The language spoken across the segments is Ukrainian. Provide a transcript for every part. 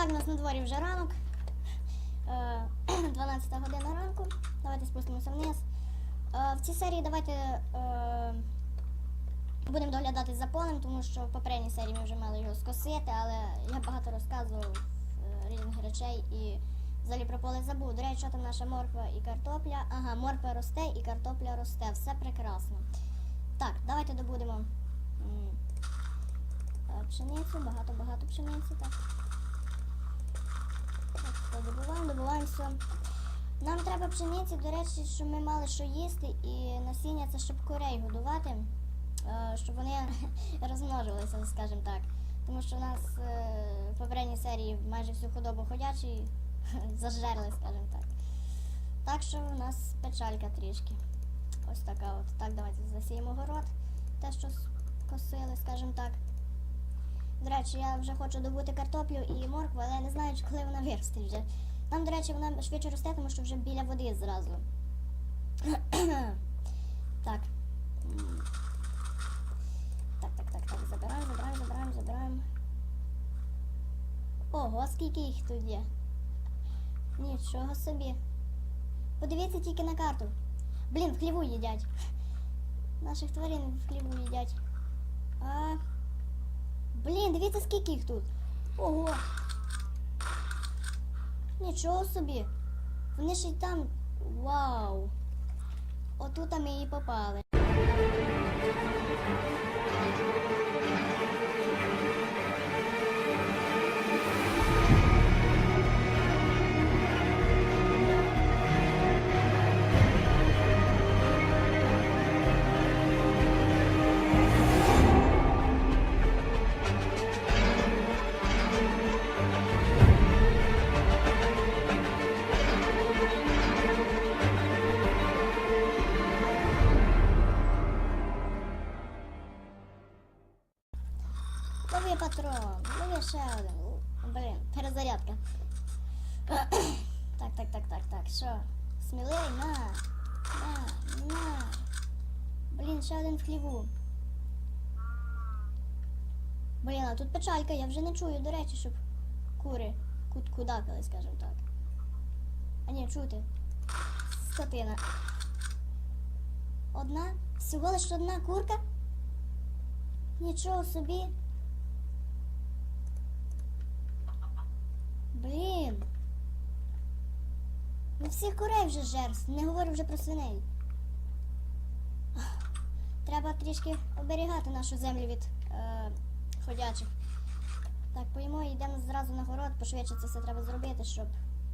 Так, у нас на дворі вже ранок. Е, 12 година ранку. Давайте спустимося вниз. Е, В цій серії давайте е, будемо доглядати за полем, тому що в попередній серії ми вже мали його скосити, але я багато розказував е, різних речей і взагалі про поле забув. До речі, що там наша морква і картопля. Ага, морква росте і картопля росте. Все прекрасно. Так, давайте добудемо е, пшеницю, багато-багато пшениці. Так, добуваємо, добуваємо все. Нам треба пшениці, до речі, щоб ми мали що їсти, і насіння це щоб курей годувати, е, щоб вони розмножувалися, скажімо так. Тому що у нас е, в попередній серії майже всю худобу ходячі зажерли, скажімо так. Так що у нас печалька трішки. Ось така от. Так, давайте засіємо город. Те, що косили, скажімо так. До речі, я вже хочу добути картоплю і моркву, але я не знаю, коли вона виросте вже. Нам, до речі, вона швидше росте, тому що вже біля води зразу. так. Так, так, так, так. Забираємо, забираємо, забираємо, забираємо. Ого, скільки їх тут є. Нічого собі. Подивіться тільки на карту. Блін, в хліву їдять. Наших тварин в хліву їдять. А... Блін, дивіться, скільки їх тут. Ого. Нічого собі. Вони ще й там. Вау. Отут ми і попали. Тут печалька, я вже не чую, до речі, щоб кури кут кудакали, скажімо так. А ні, чути. Скотина. Одна? Всього лише одна курка? Нічого собі. Блін. Не всіх курей вже жерсть, не говорю вже про свиней. Треба трішки оберігати нашу землю від е, ходячих. Так, поїмо і йдемо зразу на город, пошвидше це все треба зробити, щоб.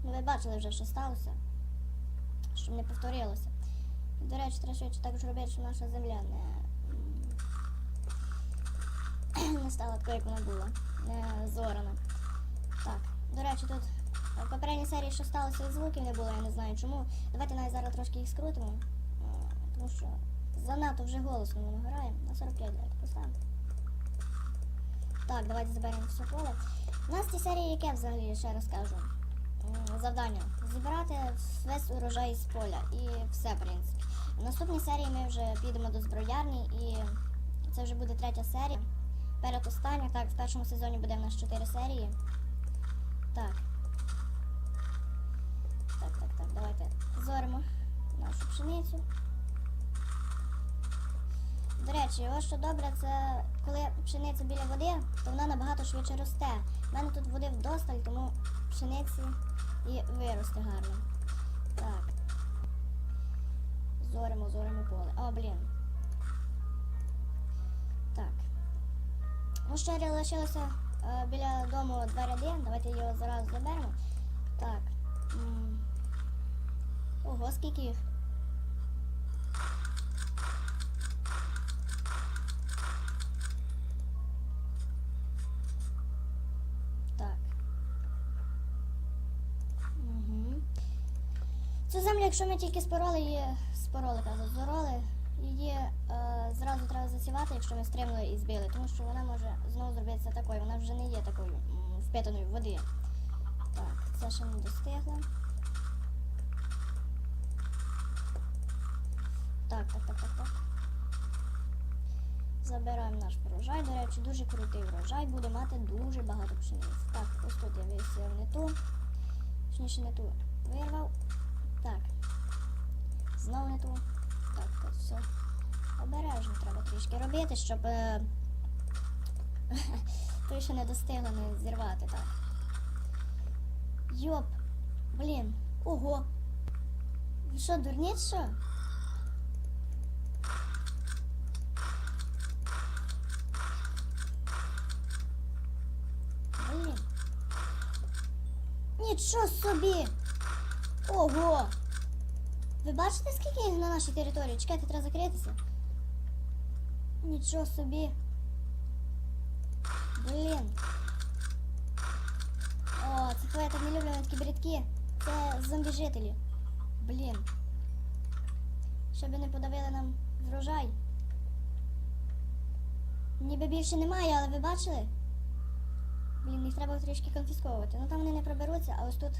Ну, ви бачили вже, що сталося. Щоб не повторилося. До речі, треба швидше також робити, щоб наша земля не, не стала такою, як вона була. Не зорана. Так, до речі, тут в попередній серії, що сталося, і звуків не було, я не знаю чому. Давайте навіть зараз трошки їх скрутимо, тому що занадто вже голосно воно грає. На 45 давайте поставимо. Так, давайте заберемо все поле. У нас в цій серії яке взагалі ще розкажу. Завдання. Зібрати весь урожай з поля і все, в принципі. В наступній серії ми вже підемо до зброярні і це вже буде третя серія. Перед Передостання, так, в першому сезоні буде в нас 4 серії. Так. Так, так, так, давайте зоримо нашу пшеницю. До речі, ось що добре, це коли пшениця біля води, то вона набагато швидше росте. У мене тут води вдосталь, тому пшениці і виросте гарно. Так. Зоримо, зоримо поле. О, блін. Так. Ну, ще лишилося е, біля дому два ряди. Давайте його зараз заберемо. Так. Ого, скільки їх. Так. Угу. Цю землю, якщо ми тільки спороли її, спороли, кажу, зороли, її е, зразу треба засівати, якщо ми стримали і збили, тому що вона може знову зробитися такою, вона вже не є такою впитаною води. Так, це ще не достигло. Так, так, так, так, так. Забираємо наш врожай. До речі, дуже крутий врожай, буде мати дуже багато пшениць. Так, ось тут я весь ту. Точніше не ту. Вирвав. Так. Знову не ту. Так, тут все. Обережно треба трішки робити, щоб. Е... той, що не достигла, не зірвати, так. Йоп. Блін. Ого. Ви що, дурні, що? Блін. Нічого собі! Ого! Ви бачите, скільки їх на нашій території? Чекайте, треба закритися. Нічого собі. Блін. О, це твоя так не люблю такі брідкі. Це зомбі-жителі. Блін. Щоб не подавили нам врожай. Ніби більше немає, але ви бачили? Блін, їх треба трішки конфісковувати. Ну там вони не проберуться, а ось тут.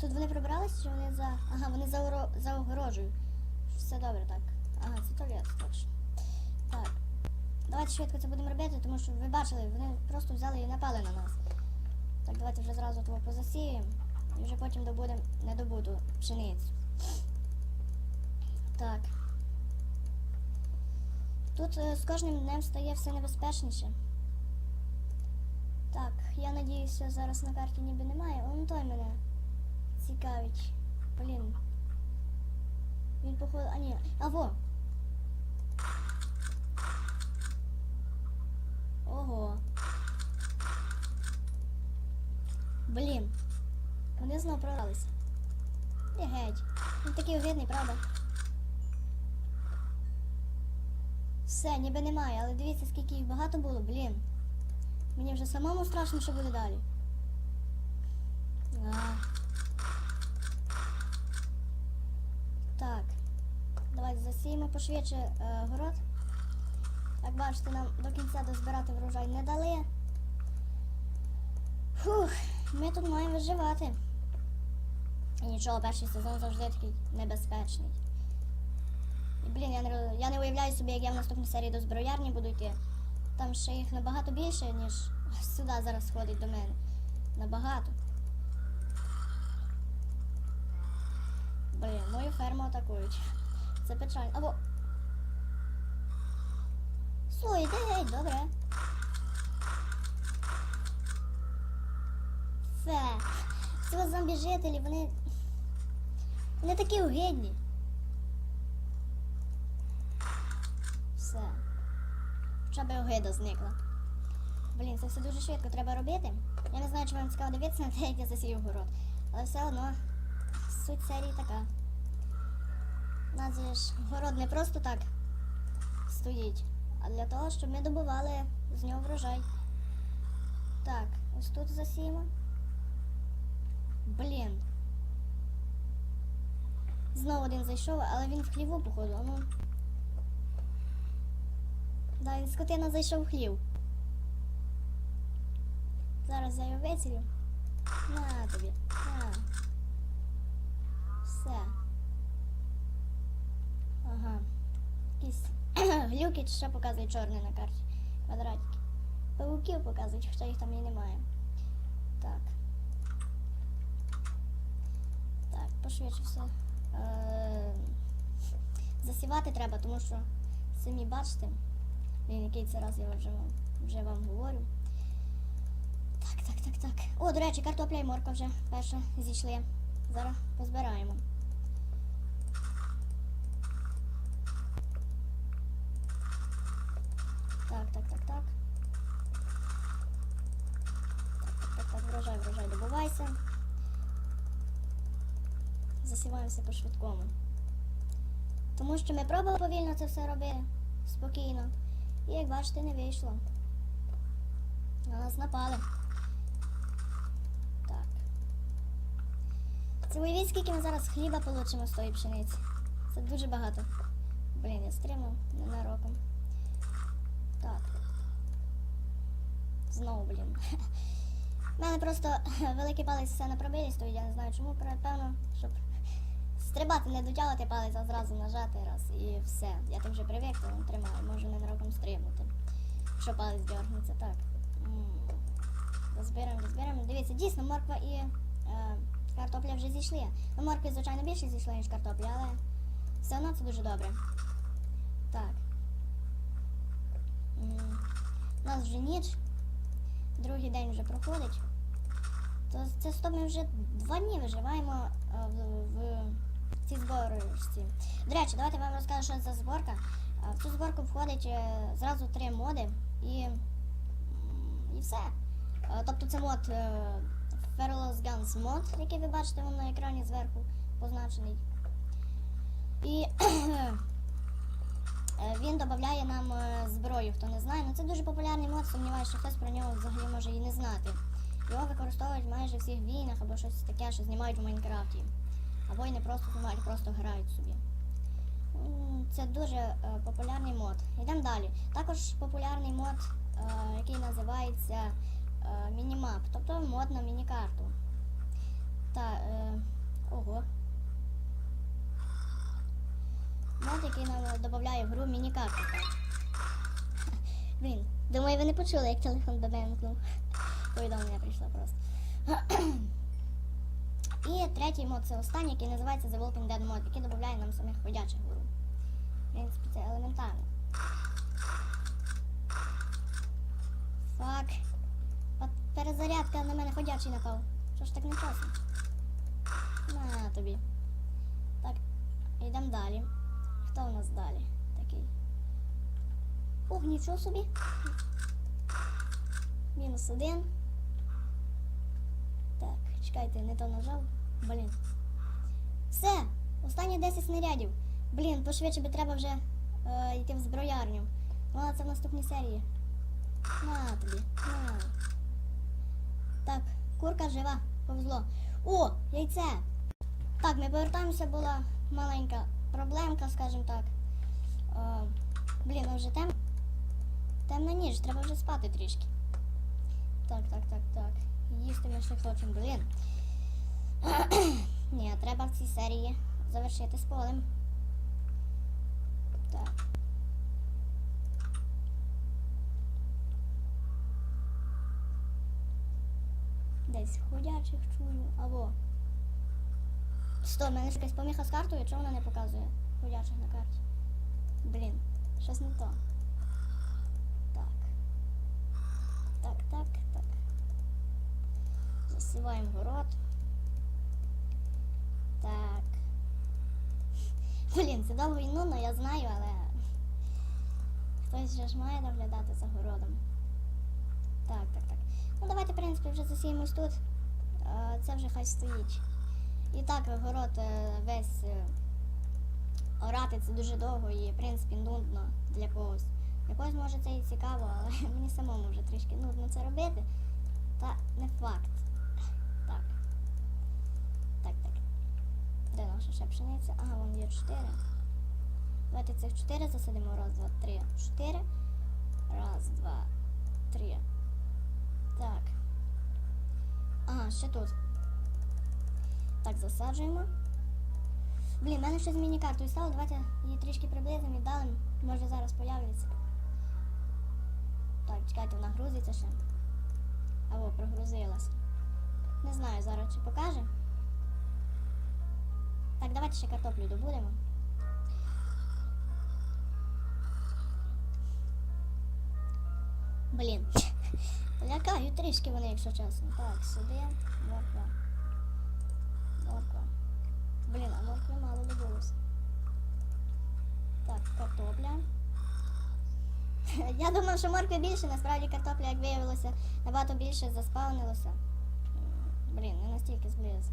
Тут вони пробралися, чи вони за. Ага, вони за, оро... за огорожею. Все добре, так. Ага, це туалет, точно. Так. Давайте швидко це будемо робити, тому що ви бачили, вони просто взяли і напали на нас. Так, давайте вже зразу того позасіємо і вже потім добудемо недобуту пшеницю. Так. Тут е, з кожним днем стає все небезпечніше. Так, я надіюся, зараз на карті ніби немає. Он той мене цікавить. Блін. Він походу. А ні. А во! Ого. Блін. Вони знову проралися. І геть. Він такий огидний, правда? Все, ніби немає, але дивіться, скільки їх багато було, блін. Мені вже самому страшно, що буде далі. А. Так. Давайте засіємо пошвидше е, город. Як бачите, нам до кінця дозбирати врожай не дали. Фух, ми тут маємо виживати. І нічого, перший сезон завжди такий небезпечний. І, блін, я не, я не уявляю собі, як я в наступній серії до зброярні буду йти. Там ще їх набагато більше, ніж сюди зараз ходить до мене. Набагато. Блін, мою ферму атакують. Це печально. Або. Слухай, іди геть, добре. Фе. Це зомбі-жителі, вони. Вони такі огидні. Все. Хоча б огида зникла. Блін, це все дуже швидко треба робити. Я не знаю, чи вам цікаво дивитися на те, як я засію город. Але все одно суть серії така. У нас же ж город не просто так стоїть, а для того, щоб ми добували з нього врожай. Так, ось тут засіємо. Блін. Знову один зайшов, але він в хліву, походу. Ну. Да, він скотина зайшов в хлів. Зараз я його вицілю. На тобі. На. Все. Ага. Якісь глюки що показує чорне на карті. Квадратики. Павуків показують, хоча їх там і немає. Так. Так, пошвидше все. Е, засівати треба, тому що самі бачите. Блін, який це раз я вже, вже вам говорю. Так, так, так, так. О, до речі, картопля і морква вже перша зійшли. Зараз позбираємо. Так, так, так, так. Так, так, врожай, врожай, добувайся. Засіваємося по швидкому. Тому що ми пробували повільно це все робити. Спокійно. І як бачите, не вийшло. На нас напали. Так. Це уявіть, скільки ми зараз хліба получимо з тої пшениці. Це дуже багато. Блін, я стримав ненароком. Так. Знову, блін. У мене просто великий палець все на пробилі стоїть, я не знаю чому, певно, щоб стрибати, не дотягувати палець, а зразу нажати раз і все. Я так вже привик, то він тримаю, можу ненароком стрибнути. Якщо палець дергнеться, так. Розберемо, розберемо. Дивіться, дійсно, морква і картопля вже зійшли. Ну, моркви, звичайно, більше зійшли, ніж картопля, але все одно це дуже добре. Так. Нас вже ніч, другий день вже проходить. То це стоп ми вже два дні виживаємо е, в, в цій зборочці. До речі, давайте вам розкажу, що це за зборка. Е, В цю зборку входить е, зразу три моди і, і все. Тобто це мод е, Guns мод, який ви бачите вон на екрані зверху позначений. І він додає нам е, зброю, хто не знає. Ну це дуже популярний мод, сумніваюся, що хтось про нього взагалі може і не знати. Його використовують майже в всіх війнах або щось таке, що знімають в Майнкрафті. Або й не просто знімають, просто грають собі. Це дуже е, популярний мод. Йдемо далі. Також популярний мод, е, який називається е, мінімап, тобто мод на мінікарту. Та, е, ого. Мод, який нам додає в гру мінікарту. Блін, думаю, ви не почули, як телефон мене. Повідомлення прийшло просто. І третій мод це останній, який називається The Walking Dead мод, який додає нам самих ходячих гру. В принципі, це елементарно. Фак. Перезарядка на мене ходячий напав. Що ж так не чесно? На тобі. Так, йдемо далі. Хто у нас далі? Такий. Ух, нічого собі. Мінус один. Так, чекайте, не то нажав. Блін. Все! Останні 10 снарядів. Блін, пошвидше би треба вже е, йти в зброярню. Ну, але це в наступній серії. На тобі. На. Так, курка жива, повезло. О, яйце! Так, ми повертаємося, була маленька проблемка, скажімо так. Е, блін, ну вже темно. Темна ніч, треба вже спати трішки. Так, так, так, так. Їсти ми ще хочемо, блін. Ні, треба в цій серії завершити з полем. Так. Десь ходячих чую. Або. Стоп, в мене ж поміха з картою, чого вона не показує ходячих на карті? Блін, щось не то. Так. Так, так, так. Засіваємо город. Так. Блін, це довго і нудно, я знаю, але хтось же ж має доглядати за городом. Так, так, так. Ну давайте, в принципі, вже засіємось тут. Е, Це вже хай стоїть. І так, город е, весь е, орати це дуже довго і, в принципі, нудно для когось. Для когось може це і цікаво, але мені самому вже трішки нудно це робити. Та не факт. Так. Так, так. Де наша ще пшениця? Ага, вон є чотири. Давайте цих чотири засадимо. Раз, два, три, чотири. Раз, два, три. Так. Ага, ще тут. Так, засаджуємо. Блін, в мене щось з міні-картою стало. Давайте її трішки приблизимо і далі. Може зараз появиться. Так, чекайте, вона грузиться ще. Або прогрузилась. Не знаю зараз чи покаже. Так, давайте ще картоплю добудемо. Блін. Лякають трішки вони, якщо чесно. Так, сюди, морква. Блін, а моркви мало добулося. Так, картопля. Я думав, що моркви більше, насправді картопля, як виявилося, набагато більше заспавнилося. Блін, не настільки зблизиться.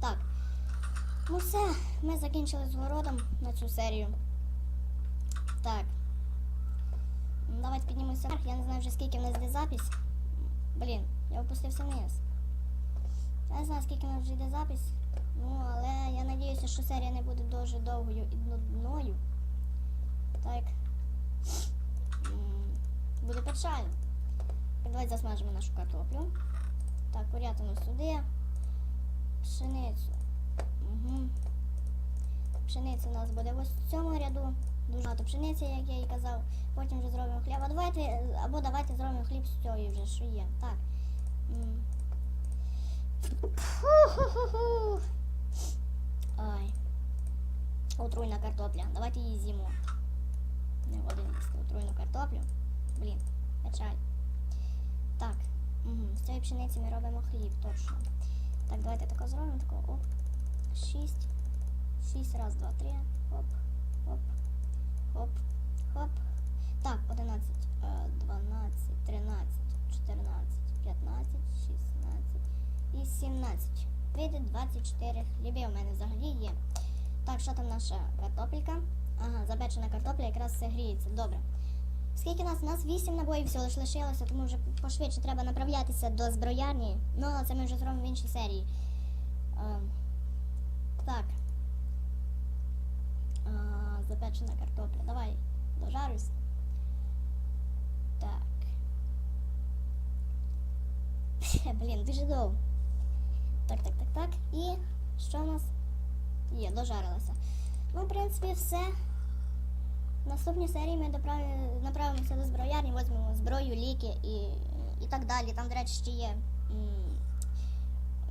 Так. Ну все, ми закінчили з городом на цю серію. Так. Давайте піднімемося вверх. Я не знаю вже скільки в нас йде запись. Блін, я опустився вниз. Я не знаю, скільки в нас вже йде запись. Ну, але я надіюся, що серія не буде дуже довгою і нудною. Так. Буде печально. Давайте засмажимо нашу картоплю. Так, курятину сюди. Пшеницю. Угу. Пшениця у нас буде ось в цьому ряду. Дуже багато пшениці, як я і казав. Потім вже зробимо хліб. А давайте, або давайте зробимо хліб з цієї вже, що є. Так. М. Фух. Уху-ху-ху. Ой. Отруйна картопля. Давайте її з'їмо. Не годин їсти отруйну картоплю. Блін, печаль. Так. Угу. З цієї пшениці ми робимо хліб, точно. Так, давайте тако зробимо. Тако. Оп. Шість. Шість, раз, два, три. Хоп. Хоп. Хоп. Хоп. Так, 11, е, 12, 13, 14, 15, 16 і 17. Вийде 24 хліби у мене взагалі є. Так, що там наша картопелька? Ага, запечена картопля якраз все гріється. Добре. Скільки нас? У нас 8 набоїв всього лиш лишилося, тому вже пошвидше треба направлятися до зброярні. Ну, це ми вже зробимо в іншій серії. Е, так. А, запечена картопля. Давай, дожарюсь. Так. Блін, дуже довго. Так, так, так, так. І що у нас? Є, дожарилося. Ну, в принципі, все. В наступній серії ми направимося до зброярні, візьмемо зброю, ліки і, і так далі. Там, до речі, ще є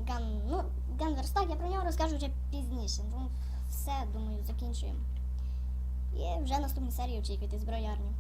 ган, ну, ган-верстак, я про нього розкажу вже пізніше. Тому все, думаю, закінчуємо. І вже наступну серію очікуйте зброярню.